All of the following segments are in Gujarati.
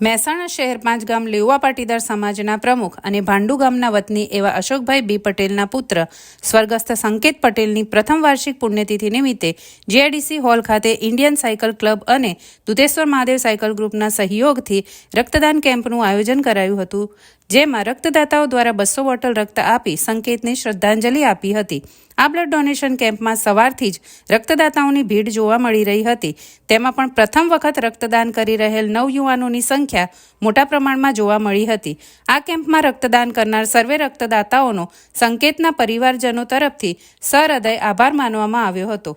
મહેસાણા શહેર પાંચ ગામ લેવા પાટીદાર સમાજના પ્રમુખ અને ભાંડુ ગામના વતની એવા અશોકભાઈ બી પટેલના પુત્ર સ્વર્ગસ્થ સંકેત પટેલની પ્રથમ વાર્ષિક પુણ્યતિથિ નિમિત્તે જીઆઈડીસી હોલ ખાતે ઇન્ડિયન સાયકલ ક્લબ અને દુધેશ્વર મહાદેવ સાયકલ ગ્રુપના સહયોગથી રક્તદાન કેમ્પનું આયોજન કરાયું હતું, જેમાં રક્તદાતાઓ દ્વારા બસો બોટલ રક્ત આપી સંકેતને શ્રદ્ધાંજલિ આપી હતી. આ બ્લડ ડોનેશન કેમ્પમાં સવારથી જ રક્તદાતાઓની ભીડ જોવા મળી રહી હતી. તેમાં પણ પ્રથમ વખત રક્તદાન કરી રહેલ નવયુવાનોની સંખ્યા મોટા પ્રમાણમાં જોવા મળી હતી. આ કેમ્પમાં રક્તદાન કરનાર સર્વે રક્તદાતાઓનો સંકેતના પરિવારજનો તરફથી સહૃદય આભાર માનવામાં આવ્યો હતો.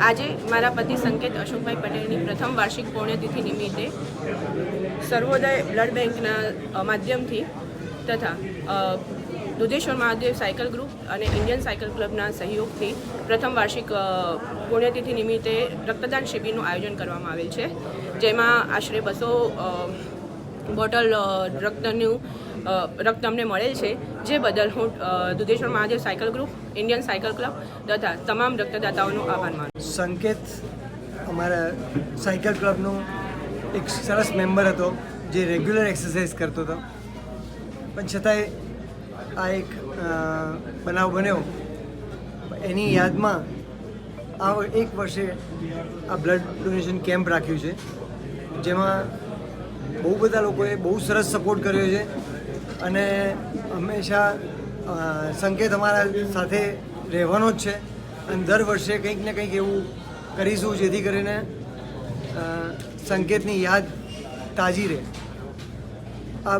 આજે મારા પતિ સંકેત અશોકભાઈ પટેલની પ્રથમ વાર્ષિક પુણ્યતિથિ નિમિત્તે સર્વોદય બ્લડ બેંકના માધ્યમથી તથા દુધેશ્વર મહાદેવ સાયકલ ગ્રુપ અને ઇન્ડિયન સાયકલ ક્લબના સહયોગથી પ્રથમ વાર્ષિક પુણ્યતિથિ નિમિત્તે રક્તદાન શિબિરનું આયોજન કરવામાં આવેલ છે, જેમાં આશરે બસો બોટલ રક્તનું રક્ત અમને મળેલ છે, જે બદલ હું Dudheshwar Mahadev cycle group, Indian cycle club તથા તમામ રક્તદાતાઓનો આભાર માનું સંકેત, અમારા સાયકલ ક્લબનો એક સરસ મેમ્બર હતો, જે રેગ્યુલર એક્સરસાઇઝ કરતો હતો. પણ છતાંય આ એક બનાવ બન્યો. એની યાદમાં આ એક વર્ષે આ બ્લડ ડોનેશન કેમ્પ રાખ્યું છે, જેમાં બહુ બધા લોકોએ બહુ સરસ સપોર્ટ કર્યો છે અને હંમેશા સંકેત અમારા સાથે રહેવાનો જ છે અને દર વર્ષે કંઈક ને કંઈક એવું કરીશું જેથી કરીને સંકેતની યાદ તાજી રહે. આ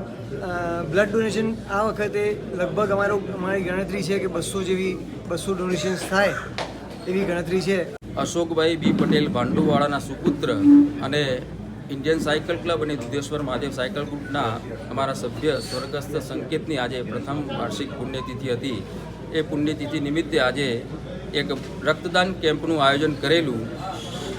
બ્લડ ડોનેશન આ વખતે લગભગ અમારો, અમારી ગણતરી છે કે બસો જેવી, બસો ડોનેશન્સ થાય એવી ગણતરી છે. અશોકભાઈ બી પટેલ ભાંડુવાળાના સુપુત્ર અને ઇન્ડિયન સાયકલ ક્લબ અને દુધેશ્વર મહાદેવ સાયકલ ગ્રુપના અમારા સભ્ય સ્વર્ગસ્થ સંકેતની આજે પ્રથમ વાર્ષિક પુણ્યતિથિ હતી. એ પુણ્યતિથિ નિમિત્તે આજે એક રક્તદાન કેમ્પનું આયોજન કરેલું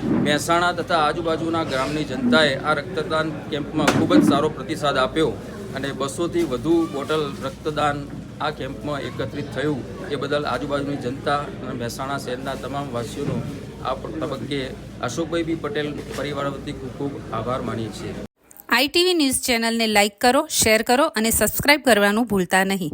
મહેસાણા તથા આજુબાજુના ગ્રામની જનતાએ આ રક્તદાન કેમ્પમાં ખૂબ જ સારો પ્રતિસાદ આપ્યો અને બસોથી વધુ બોટલ રક્તદાન આ કેમ્પમાં એકત્રિત થયું. એ બદલ આજુબાજુની જનતા અને મહેસાણા શહેરના તમામ વાસીઓનો આ તબક્કે અશોકભાઈ બી પટેલ પરિવાર વતી ખૂબ ખૂબ આભાર માનીએ છીએ. આઈટીવી ન્યૂઝ ચેનલને લાઇક કરો, શેર કરો અને સબસ્ક્રાઇબ કરવાનું ભૂલતા નહીં.